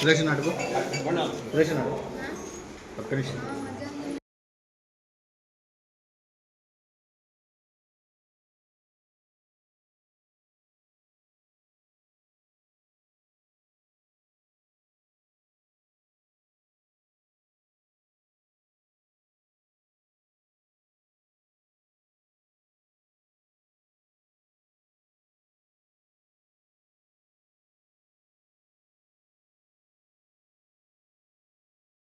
సురేషన్ అడుగు. సురేషన్ అడుగు. ఒక్క నిమిషం.